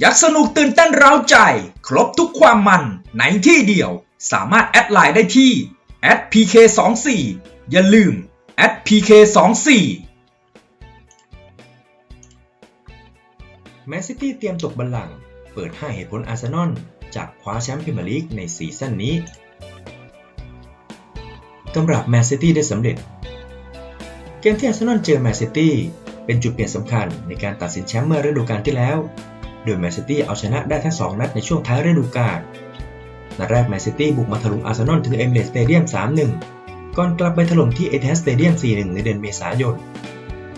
อยากสนุกตื่นเต้นเร้าใจ ครบทุกความมันในที่เดียว สามารถแอดไลน์ได้ที่ @pk24 อย่าลืม @pk24 แมนซิตี้เตรียมตกบัลลังก์เปิด 5 เหตุผลอาร์เซนอลจากคว้าแชมป์พรีเมียร์ลีกในซีซั่นนี้กำรับแมนซิตี้ได้สำเร็จ เกมที่อาร์เซนอลเจอแมนซิตี้เป็นจุดเปลี่ยนสำคัญในการตัดสินแชมป์เมื่อฤดูกาลที่แล้ว โดยแมนซิตี้เอาชนะได้ทั้ง 2 นัดในช่วงท้ายฤดูกาล นัดแรกแมนซิตี้บุกมาถล่มอาร์เซนอลถึงเอมิเรตสเตเดียม 3-1 ก่อนกลับไปถล่มที่เอเธสสเตเดียม 4-1 ในเดือนเมษายน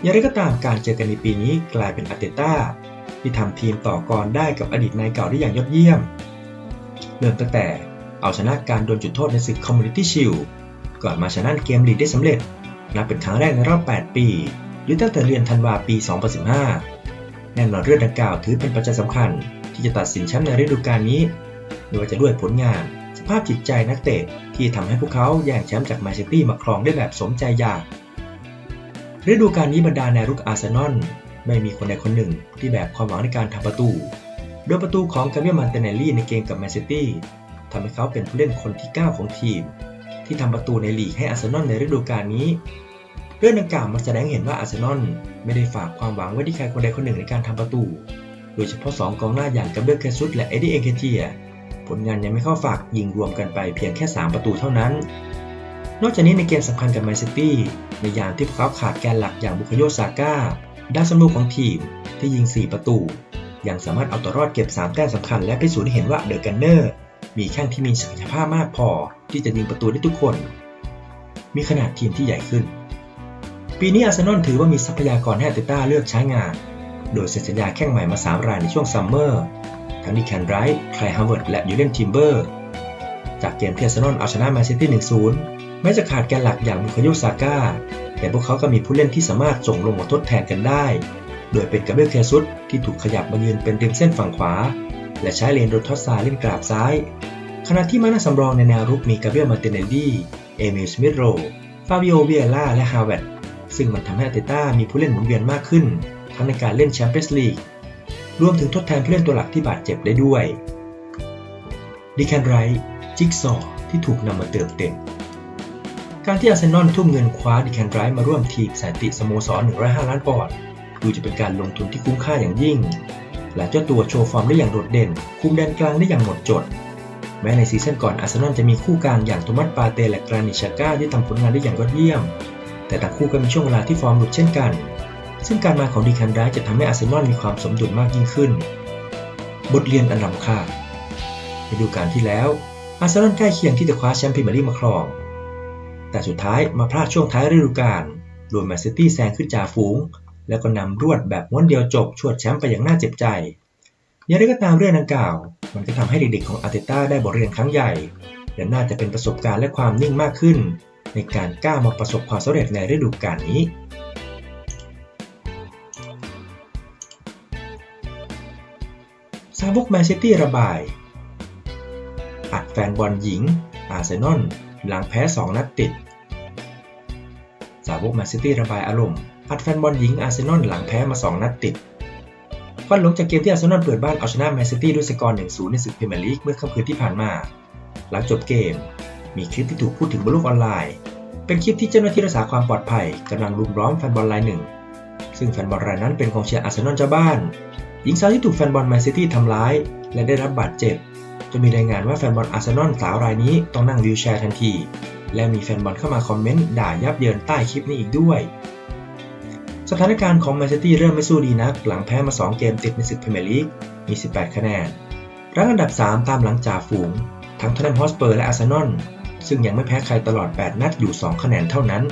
อย่างไรก็ตามการเจอกันในปีนี้กลายเป็นอาร์เตต้าที่ทำทีมต่อกรได้กับอดีตนายเก่าได้อย่างยอดเยี่ยม เริ่มตั้งแต่เอาชนะการโดนจุดโทษในศึกคอมมูนิตี้ชิลก่อนมาชนะเกมลีดได้สำเร็จนับเป็นครั้งแรกในรอบ 8 ปี หรือตั้งแต่เดือนธันวาปี 2015 แน่นอนเรื่องดังกล่าวถือเป็นปัจจัยสำคัญ ที่จะตัดสินแชมป์ในฤดูกาลนี้ไม่ว่าจะด้วยผลงาน สภาพจิตใจนักเตะที่ทำให้พวกเขาแย่งแชมป์จากแมนเชสเตอร์มาครองได้แบบสมใจอยากฤดูกาลนี้บรรดาแนวรุกอาร์เซนอลไม่มีคนใดคนหนึ่งที่แบกความหวังในการทำประตู โดยประตูของกาเบียมันเตเนลลี่ในเกมกับแมนเชสเตอร์ทำให้เขาเป็นผู้เล่นคนที่ 9 ของทีม ที่ทำประตูในลีกให้อาร์เซนอลในฤดูกาลนี้ เรื่องดังกล่าวมันแสดงเห็นว่าอาร์เซนอลไม่ได้ฝากความหวังไว้ที่ใครคนใดคนหนึ่งในการทำประตู โดยเฉพาะ 2 กองหน้าอย่างกับเบลเคซุสและเอ็ดดี้เอเกเทีย ผลงานยังไม่เข้าฝากยิงรวมกันไปเพียงแค่ 3 ประตูเท่านั้น นอกจากนี้ในเกมสำคัญกับแมนซิตี้ในยามที่พวกเขาขาดแกนหลักอย่างบุคโยซาก้าด้านสนุกของทีมที่ยิง 4 ประตู ยังสามารถเอาตัวรอดเก็บ 3 แต้มสำคัญและพิสูจน์ให้เห็นว่าเดอะกันเนอร์มีแข้งที่มีศักยภาพมากพอที่จะยิงประตูได้ทุกคน มีขนาดทีมที่ใหญ่ขึ้น ปีนี้อาร์เซนอลถือว่ามีทรัพยากรให้อาร์เตต้าเลือกใช้งาน โดยเซ็นสัญญาแข้งใหม่มา 3 รายในช่วงซัมเมอร์ ทั้งดิแคนไรท์ไคลฮาวเวิร์ด และยูเลนทิมเบอร์ จากเกมที่อาร์เซนอลเอาชนะแมนซิตี้1-0 แม้จะขาดแกนหลักอย่างบุคโยซาก้า แต่พวกเขาก็มีผู้เล่นที่สามารถส่งลงมาทดแทนกันได้ โดยเป็นกาเบรียลเคซุสที่ถูกขยับมายืนเป็นริมเส้นฝั่งขวา และใช้เลนโดทอสซาเล่นกราบซ้าย ขณะที่มานาสำรองในแนวรุกมีกาเบรียลมาร์ติเนลลี่ เอมิลสมิธโรฟาบิโอเบียล่าและฮาวเวต ซึ่งมันทำให้อาร์เตต้ามีผู้เล่นหมุนเวียนมากขึ้น ทั้งในการเล่นแชมเปี้ยนส์ลีกรวมถึงทดแทนผู้เล่นตัวหลักที่บาดเจ็บได้ด้วยดิแคนไรท์จิกซอว์ที่ถูกนำมาเติมเต็ม การที่อาร์เซนอลทุ่มเงินคว้าดิแคนไรท์มาร่วมทีมสายติสโมสร 105 ล้านปอนด์ดูจะเป็นการลงทุนที่คุ้มค่าอย่างยิ่ง และเจ้าตัวโชว์ฟอร์มได้อย่างโดดเด่น คุมแดนกลางได้อย่างหมดจด แม้ในซีซั่นก่อนอาร์เซนอลจะมีคู่กลางอย่างโทมัสปาเตและกรานิชาก้าที่ทำผลงานได้อย่างยอดเยี่ยม แต่ทั้งคู่ก็มีช่วงเวลาที่ฟอร์มหลุดเช่นกัน ซึ่งการมาของดีแคนไรท์จะทำให้อาร์เซนอลมีความสมดุลมากยิ่งขึ้น บทเรียนอันล้ำค่าในฤดูกาลที่แล้วอาร์เซนอลใกล้เคียงที่จะคว้าแชมป์พรีเมียร์ลีกมาครอง แต่สุดท้ายมาพลาดช่วงท้ายฤดูกาลโดยแมนซิตี้แซงขึ้นจ่าฝูง แล้วก็นำรวดแบบม้วนเดียวจบชวดแชมป์ไปอย่างน่าเจ็บใจอย่างไรก็ตามเรื่องดังกล่าว มันก็ทำให้เด็กๆของอาร์เตต้าได้บทเรียนครั้งใหญ่และน่าจะเป็นประสบการณ์และความนิ่งมากขึ้น ในการก้าวมาประสบความสำเร็จในฤดูกาลนี้ซาบุกแมนซิตี้ระบาย อัดแฟนบอลหญิง อาร์เซนอลหลังแพ้ 2 นัดติดสาวกแมนซิตี้ระบายอารมณ์อัดแฟนบอลหญิงอาร์เซนอลหลังแพ้มา 2 นัดติดควันหลงจากเกมที่อาร์เซนอลเปิดบ้านเอาชนะแมนซิตี้ด้วยสกอร์ 1-0 ในศึกพรีเมียร์ลีกเมื่อค่ำคืนที่ผ่านมา หลังจบเกม มีคลิปที่ถูกพูดถึงบนโลกออนไลน์ เป็นคลิปที่เจ้าหน้าที่รักษาความปลอดภัยกำลังรุมล้อมแฟนบอลรายหนึ่ง ซึ่งแฟนบอลรายนั้นเป็นกองเชียร์อาร์เซนอลเจ้าบ้าน หญิงสาวที่ถูกแฟนบอลแมนซิตี้ทำร้าย และได้รับบาดเจ็บ จะมีรายงานว่าแฟนบอลอาร์เซนอลสาวรายนี้ต้องนั่งวีลแชร์ทันที และมีแฟนบอลเข้ามาคอมเมนต์ด่ายับเยินใต้คลิปนี้อีกด้วย สถานการณ์ของแมนซิตี้เริ่มไม่สู้ดีนัก หลังแพ้มา 2 เกมติดในศึกพรีเมียร์ลีก มี 18 คะแนนรั้งอันดับ 3 ตามหลังจ่าฝูง ทั้งทอตแนมฮอสเปอร์และอาร์เซนอล ซึ่งยังไม่แพ้ใครตลอด 8 นัดอยู่ 2 คะแนนเท่านั้น